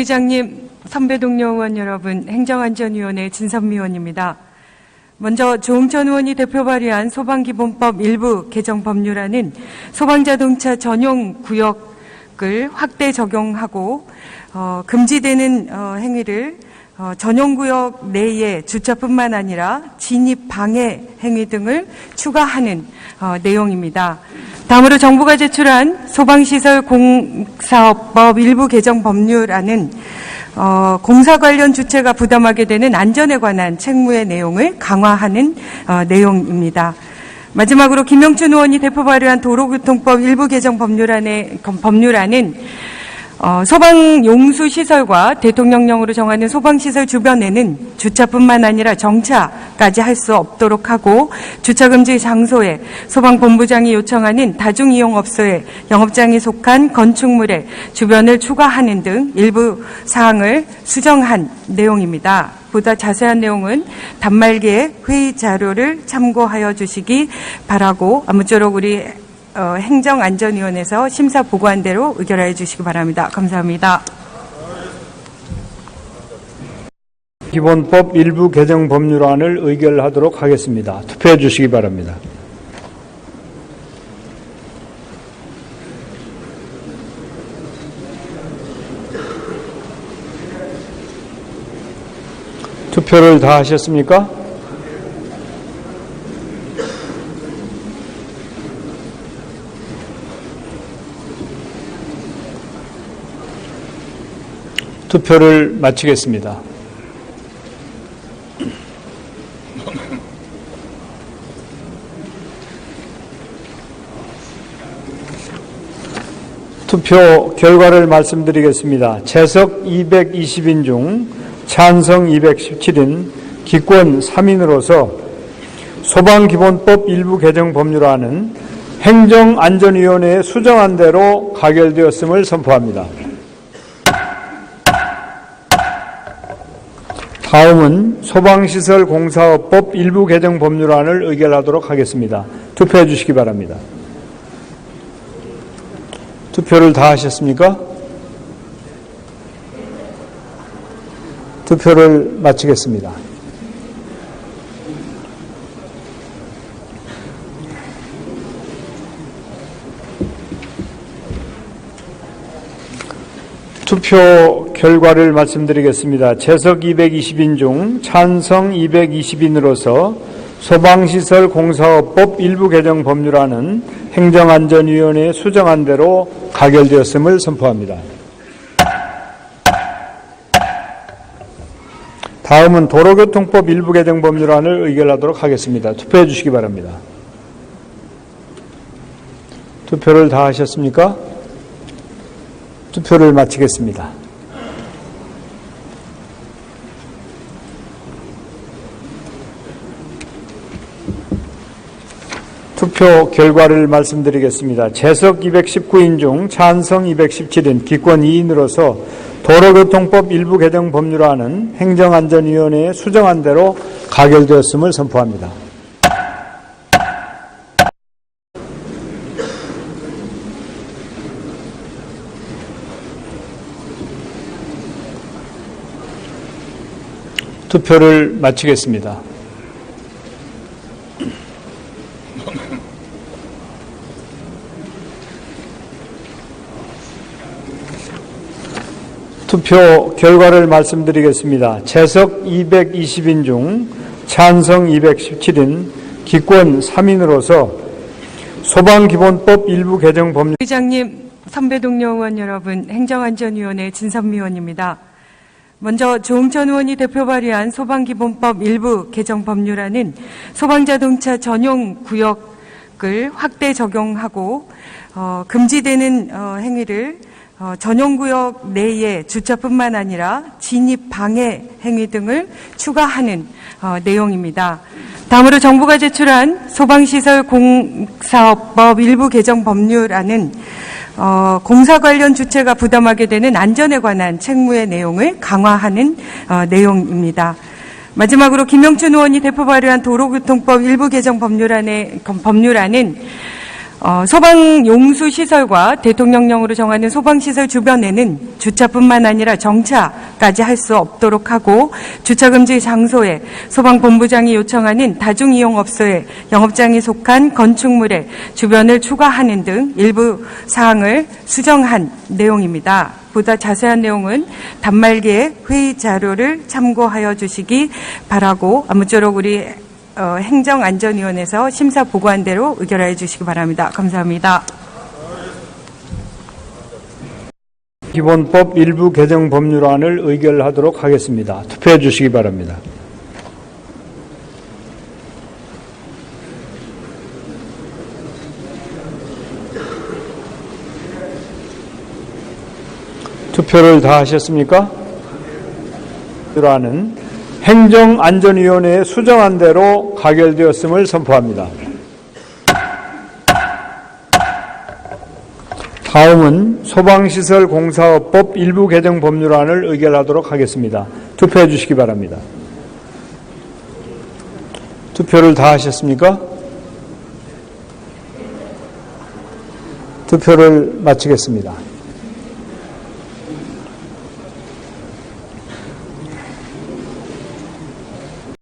회장님, 선배 동료 의원 여러분, 행정안전위원회 진선미 의원입니다. 먼저 조홍천 의원이 대표 발의한 소방기본법 일부 개정 법률안은 소방자동차 전용 구역을 확대 적용하고 어, 금지되는 어, 행위를 어, 전용 구역 내에 주차뿐만 아니라 진입 방해 행위 등을 추가하는 어, 내용입니다. 다음으로 정부가 제출한 소방시설 공사업법 일부 개정 법률안은 어, 공사 관련 주체가 부담하게 되는 안전에 관한 책무의 내용을 강화하는 어, 내용입니다. 마지막으로 김영춘 의원이 대표 발의한 도로교통법 일부 개정 법률안의 법률안은 어, 소방 용수 시설과 대통령령으로 정하는 소방 시설 주변에는 주차뿐만 아니라 정차까지 할 수 없도록 하고 주차 금지 장소에 소방 본부장이 요청하는 다중 이용 업소에 영업장이 속한 건축물의 주변을 추가하는 등 일부 사항을 수정한 내용입니다. 보다 자세한 내용은 단말기의 회의 자료를 참고하여 주시기 바라고 아무쪼록 우리 어, 행정안전위원회에서 심사 보고한 대로 의결하여 주시기 바랍니다. 감사합니다. 기본법 일부 개정 법률안을 의결하도록 하겠습니다. 투표해 주시기 바랍니다. 투표를 다 하셨습니까? 투표를 마치겠습니다. 투표 결과를 말씀드리겠습니다. 재석 220인 중 찬성 217인 기권 3인으로서 소방기본법 일부 개정 법률안은 행정안전위원회에 수정한 대로 가결되었음을 선포합니다. 다음은 소방시설 공사업법 일부 개정 법률안을 의결하도록 하겠습니다. 투표해 주시기 바랍니다. 투표를 다 하셨습니까? 투표를 마치겠습니다. 투표 결과를 말씀드리겠습니다. 재석 220인 중 찬성 220인으로서 소방시설 공사업법 일부 개정 법률안은 행정안전위원회에 수정한 대로 가결되었음을 선포합니다. 다음은 도로교통법 일부 개정 법률안을 의결하도록 하겠습니다. 투표해 주시기 바랍니다. 투표를 다 하셨습니까? 투표를 마치겠습니다. 투표 결과를 말씀드리겠습니다. 재석 219인 중 찬성 217인 기권 2인으로서 도로교통법 일부 개정 법률안은 행정안전위원회에 수정한 대로 가결되었음을 선포합니다. 투표를 마치겠습니다. 투표 결과를 말씀드리겠습니다. 재석 220인 중 찬성 217인 기권 3인으로서 소방기본법 일부 개정 법률 회장님, 선배 동료 의원 여러분, 행정안전위원회 진선미 의원입니다. 먼저 조홍천 의원이 대표 발의한 소방기본법 일부 개정 법률안은 소방자동차 전용 구역을 확대 적용하고 어, 금지되는 어, 행위를 어, 전용구역 내에 주차뿐만 아니라 진입 방해 행위 등을 추가하는 어, 내용입니다. 다음으로 정부가 제출한 소방시설 공사업법 일부 개정 법률안은 어, 공사 관련 주체가 부담하게 되는 안전에 관한 책무의 내용을 강화하는 어, 내용입니다. 마지막으로 김영춘 의원이 대표 발의한 도로교통법 일부 개정 법률안의 법률안은 어, 소방 용수 시설과 대통령령으로 정하는 소방 시설 주변에는 주차뿐만 아니라 정차까지 할 수 없도록 하고 주차 금지 장소에 소방 본부장이 요청하는 다중 이용 업소에 영업장이 속한 건축물의 주변을 추가하는 등 일부 사항을 수정한 내용입니다. 보다 자세한 내용은 단말기의 회의 자료를 참고하여 주시기 바라고 아무쪼록 우리 어, 행정안전위원회에서 심사 보고한 대로 의결하여 주시기 바랍니다. 감사합니다. 기본법 일부 개정 법률안을 의결하도록 하겠습니다. 투표해 주시기 바랍니다. 투표를 다 하셨습니까? 법률안은 행정안전위원회에 수정한 대로 가결되었음을 선포합니다. 다음은 소방시설 공사업법 일부 개정 법률안을 의결하도록 하겠습니다. 투표해 주시기 바랍니다. 투표를 다 하셨습니까? 투표를 마치겠습니다.